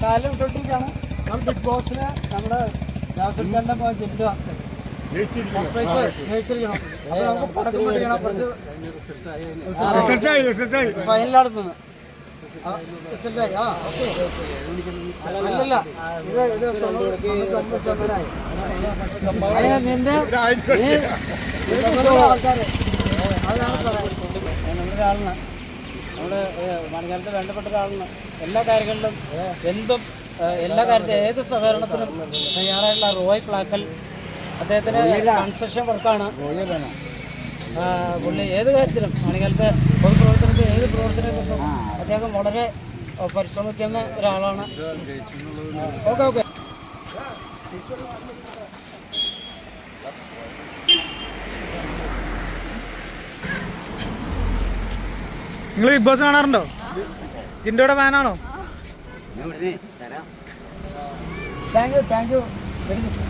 കാലം ബിഗ് നമ്മുടെ അല്ലല്ല നിന്റെ ആൾക്കാര് അതാണ് സാറേ ഒരാളിന് നമ്മുടെ മണിക്കാലത്ത് വേണ്ടപ്പെട്ട ഒരാളിന് എല്ലാ കാര്യങ്ങളിലും എന്തും എല്ലാ കാര്യത്തിലും ഏത് സഹകരണത്തിനും തയ്യാറായിട്ടുള്ള റോയ് പ്ലാക്കൽ അദ്ദേഹത്തിന് കൺസ്ട്രക്ഷൻ വർക്കാണ്. പുള്ളി ഏത് കാര്യത്തിലും മണിക്കാലത്ത് പൊതുപ്രവർത്തനത്തിൽ ഏത് പ്രവർത്തനത്തിലും അദ്ദേഹം വളരെ പരിശ്രമിക്കുന്ന ഒരാളാണ്. Okay okay. നിങ്ങൾ ബിഗ് ബോസ് കാണാറുണ്ടോ? ജിൻഡോയുടെ ഫാനാണോ? Thank you thank you very much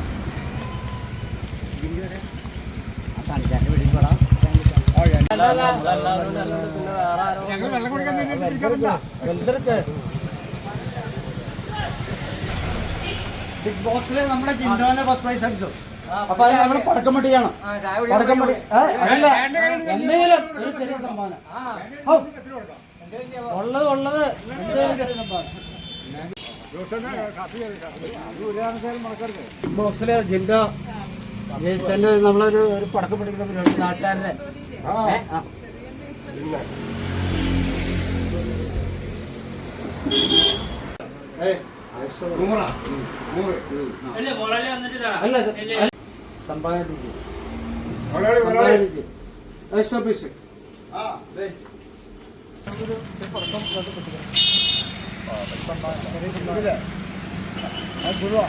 big ബോസിലെ നമ്മുടെ ജിൻഡോനെ ഫസ്റ്റ് പ്രൈസ് അടിച്ചു. അപ്പൊ അത് നമ്മൾ പടക്കം പൊട്ടിയാണ് പടക്കം പൊട്ടി അല്ല അതല്ല എന്തെങ്കിലും ഒരു ചെറിയ സംഭാവന. ഉള്ളത് ഉള്ളത് എന്തെങ്കിലും ചെറിയ സംഭാവന ജിൻഡോ ജയിച്ചതിന്റെ നമ്മളൊരു ഒരു പടക്കം പൊട്ടിക്കുന്ന പരിപാടി നാട്ടുകാരുടെ. ഏ, അല്ല. സമ്പാദിച്ച് സമ്പാദിച്ച് എക്സ്ട്രാ दीजिए ഒരു പടക്കം കൊണ്ട് പൊട്ടിക്കണം. സമ്പാദനം. ചെറിയ സമ്പാദനം. ആ, ഗുരുവാ.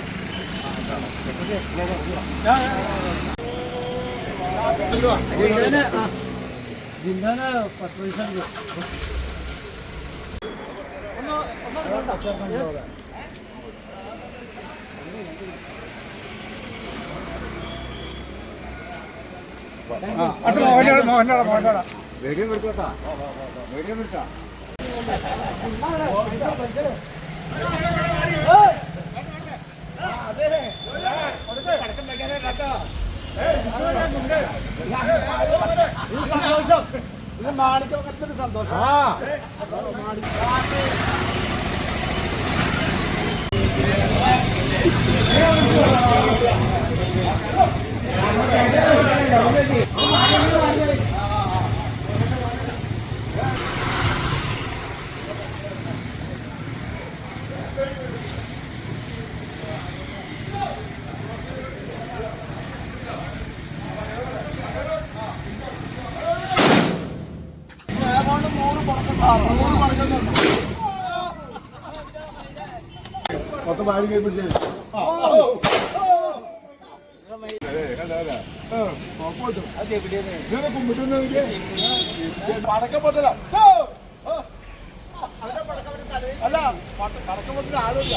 പ്രൈസ് ആണ് Yes. ഇത് സന്തോഷം ഇത് മാണിക്കത്തിന് സന്തോഷം മൊത്തം വാരി കൈ ഇതിനെ കുമ്പിട്ടുണ്ടെങ്കിൽ പടക്കപ്പെട്ടല്ല അല്ല പടക്കപ്പെട്ട ആളില്ല